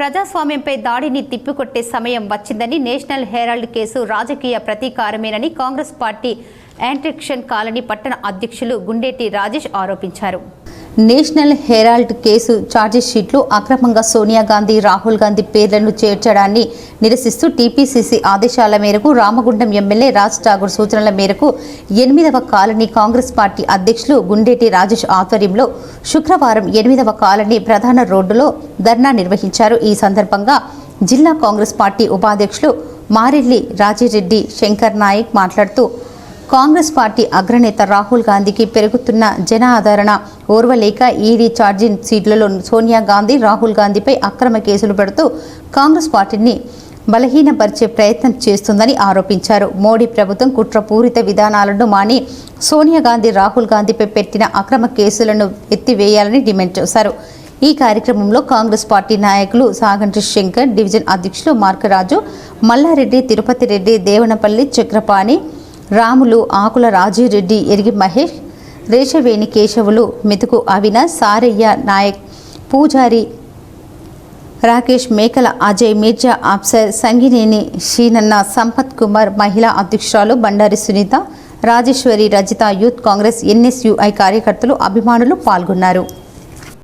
ప్రజాస్వామ్యంపై దాడిని తిప్పికొట్టే సమయం వచ్చిందని నేషనల్ హెరాల్డ్ కేసు రాజకీయ ప్రతీకారమేనని కాంగ్రెస్ పార్టీ యాంట్రిక్షన్ కాలనీ పట్టణ అధ్యక్షులు గుండేటి రాజేష్ ఆరోపించారు. నేషనల్ హెరాల్డ్ కేసు ఛార్జీ షీట్లు అక్రమంగా సోనియా గాంధీ రాహుల్ గాంధీ పేర్లను చేర్చడాన్ని నిరసిస్తూ టీపీసీసీ ఆదేశాల మేరకు రామగుండం ఎమ్మెల్యే రాజ్ ఠాగూర్ సూచనల మేరకు ఎనిమిదవ కాలనీ కాంగ్రెస్ పార్టీ అధ్యక్షులు గుండేటి రాజేష్ ఆధ్వర్యంలో శుక్రవారం ఎనిమిదవ కాలనీ ప్రధాన రోడ్డులో ధర్నా నిర్వహించారు. ఈ సందర్భంగా జిల్లా కాంగ్రెస్ పార్టీ ఉపాధ్యక్షులు మారెల్లి రాజిరెడ్డి శంకర్ నాయక్ మాట్లాడుతూ కాంగ్రెస్ పార్టీ అగ్రనేత రాహుల్ గాంధీకి పెరుగుతున్న జనాదరణ ఓర్వలేక ఈడీ ఛార్జింగ్ సీట్లలో సోనియా గాంధీ రాహుల్ గాంధీపై అక్రమ కేసులు పెడుతూ కాంగ్రెస్ పార్టీని బలహీనపరిచే ప్రయత్నం చేస్తుందని ఆరోపించారు. మోడీ ప్రభుత్వం కుట్రపూరిత విధానాలను మాని సోనియా గాంధీ రాహుల్ గాంధీపై పెట్టిన అక్రమ కేసులను ఎత్తివేయాలని డిమాండ్ చేశారు. ఈ కార్యక్రమంలో కాంగ్రెస్ పార్టీ నాయకులు సాగంటి శంకర్ డివిజన్ అధ్యక్షులు మార్కరాజు మల్లారెడ్డి తిరుపతి రెడ్డి దేవనపల్లి చక్రపాణి రాములు ఆకుల రాజీరెడ్డి ఎరిగి మహేష్ రేషవేణి కేశవులు మెతుకు అవినాష్ సారయ్య నాయక్ పూజారి రాకేష్ మేకల అజయ్ మీర్జా అప్సర్ సంగినేని షీనన్న సంపత్ కుమార్ మహిళా అధ్యక్షురాలు బండారి సునీత రాజేశ్వరి రజిత యూత్ కాంగ్రెస్ ఎన్ఎస్యుఐ కార్యకర్తలు అభిమానులు పాల్గొన్నారు.